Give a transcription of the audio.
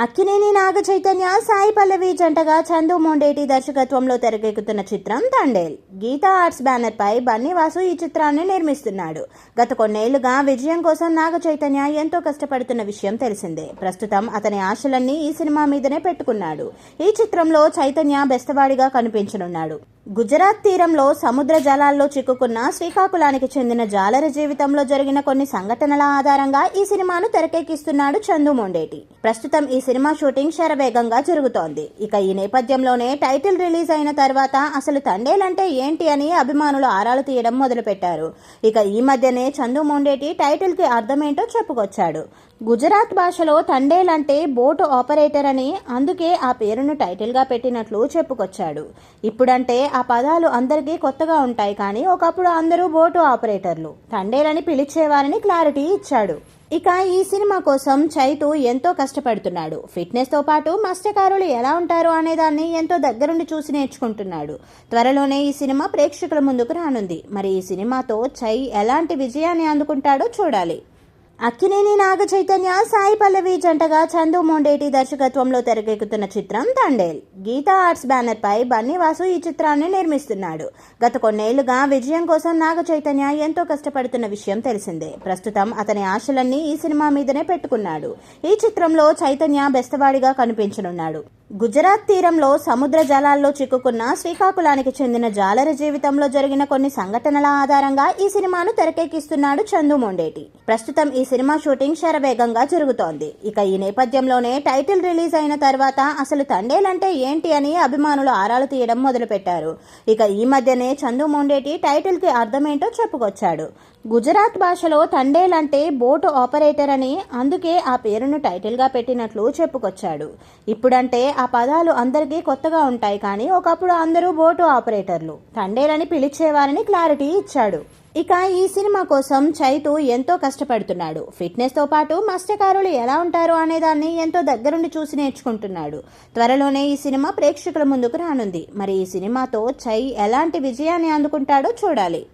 అక్కినేని నాగ చైతన్య సాయి పల్లవి జంటగా చందు మొండేటి దర్శకత్వంలో తెరకెక్కుతున్న చిత్రం తండేల్ గీతా ఆర్ట్స్ బ్యానర్ పై బన్నీవాసు ఈ చిత్రాన్ని నిర్మిస్తున్నాడు. గత కొన్నేళ్ళుగా విజయం కోసం నాగ చైతన్య ఎంతో కష్టపడుతున్న విషయం తెలిసిందే. ప్రస్తుతం అతని ఆశలన్నీ ఈ సినిమా మీదనే పెట్టుకున్నాడు. ఈ చిత్రంలో చైతన్య బెస్తవాడిగా కనిపించనున్నాడు. గుజరాత్ తీరంలో సముద్ర జలాల్లో చిక్కుకున్న శ్రీకాకుళానికి చెందిన జాలరి జీవితంలో జరిగిన కొన్ని సంఘటనల ఆధారంగా ఈ సినిమాను తెరకెక్కిస్తున్నాడు చందు మొండేటి. ప్రస్తుతం ఈ సినిమా షూటింగ్ శరవేగంగా జరుగుతోంది. ఇక ఈ నేపథ్యంలోనే టైటిల్ రిలీజ్ అయిన తర్వాత అసలు తండేలంటే ఏంటి అని అభిమానులు ఆరాలు తీయడం మొదలుపెట్టారు. ఇక ఈ మధ్యనే చందు మొండేటి టైటిల్కి అర్థమేంటో చెప్పుకొచ్చాడు. గుజరాత్ భాషలో తండేల్ అంటే బోటు ఆపరేటర్ అని అందుకే ఆ పేరును టైటిల్గా పెట్టినట్లు చెప్పుకొచ్చాడు. ఇప్పుడంటే ఆ పదాలు అందరికీ కొత్తగా ఉంటాయి కానీ ఒకప్పుడు అందరూ బోటు ఆపరేటర్లు. తండేల్ అని పిలిచేవారని క్లారిటీ ఇచ్చాడు. ఇక ఈ సినిమా కోసం చైతు ఎంతో కష్టపడుతున్నాడు. ఫిట్నెస్తో పాటు మత్స్యకారులు ఎలా ఉంటారు అనే దాన్ని ఎంతో దగ్గరుండి చూసి నేర్చుకుంటున్నాడు. త్వరలోనే ఈ సినిమా ప్రేక్షకుల ముందుకు రానుంది. మరి ఈ సినిమాతో చై ఎలాంటి విజయాన్ని అందుకుంటాడో చూడాలి. అక్కినేని నాగ చైతన్య సాయి పల్లవి జంటగా చందు మొండేటి దర్శకత్వంలో తెరకెక్కుతున్న చిత్రం తండేల్. గీతా ఆర్ట్స్ బ్యానర్ పై బన్నీవాసు ఈ చిత్రాన్ని నిర్మిస్తున్నాడు. గత కొన్నేళ్ళుగా విజయం కోసం నాగ చైతన్య ఎంతో కష్టపడుతున్న విషయం తెలిసిందే. ప్రస్తుతం అతని ఆశలన్నీ ఈ సినిమా మీదనే పెట్టుకున్నాడు. ఈ చిత్రంలో చైతన్య బెస్తవాడిగా కనిపించనున్నాడు. గుజరాత్ తీరంలో సముద్ర జలాల్లో చిక్కుకున్న శ్రీకాకుళానికి చెందిన జాలర జీవితంలో జరిగిన కొన్ని సంఘటనల ఆధారంగా ఈ సినిమాను తెరకెక్కిస్తున్నాడు చందు మొండేటి. ప్రస్తుతం ఈ సినిమా షూటింగ్ శరవేగంగా జరుగుతోంది. ఇక ఈ నేపథ్యంలోనే టైటిల్ రిలీజ్ అయిన తర్వాత అసలు తండేలంటే ఏంటి అని అభిమానులు ఆరాలు తీయడం మొదలుపెట్టారు. ఇక ఈ మధ్యనే చందు మొండేటి టైటిల్కి అర్థమేంటో చెప్పుకొచ్చాడు. గుజరాత్ భాషలో తండేల్ అంటే బోటు ఆపరేటర్ అని అందుకే ఆ పేరును టైటిల్గా పెట్టినట్లు చెప్పుకొచ్చాడు. ఇప్పుడంటే ఆ పదాలు అందరికీ కొత్తగా ఉంటాయి కానీ ఒకప్పుడు అందరూ బోటు ఆపరేటర్లు. తండేల్ అని పిలిచేవారని క్లారిటీ ఇచ్చాడు. ఇక ఈ సినిమా కోసం చైతు ఎంతో కష్టపడుతున్నాడు. ఫిట్నెస్తో పాటు మత్స్యకారులు ఎలా ఉంటారు అనేదాన్ని ఎంతో దగ్గరుండి చూసి నేర్చుకుంటున్నాడు. త్వరలోనే ఈ సినిమా ప్రేక్షకుల ముందుకు రానుంది. మరి ఈ సినిమాతో చై ఎలాంటి విజయాన్ని అందుకుంటాడో చూడాలి.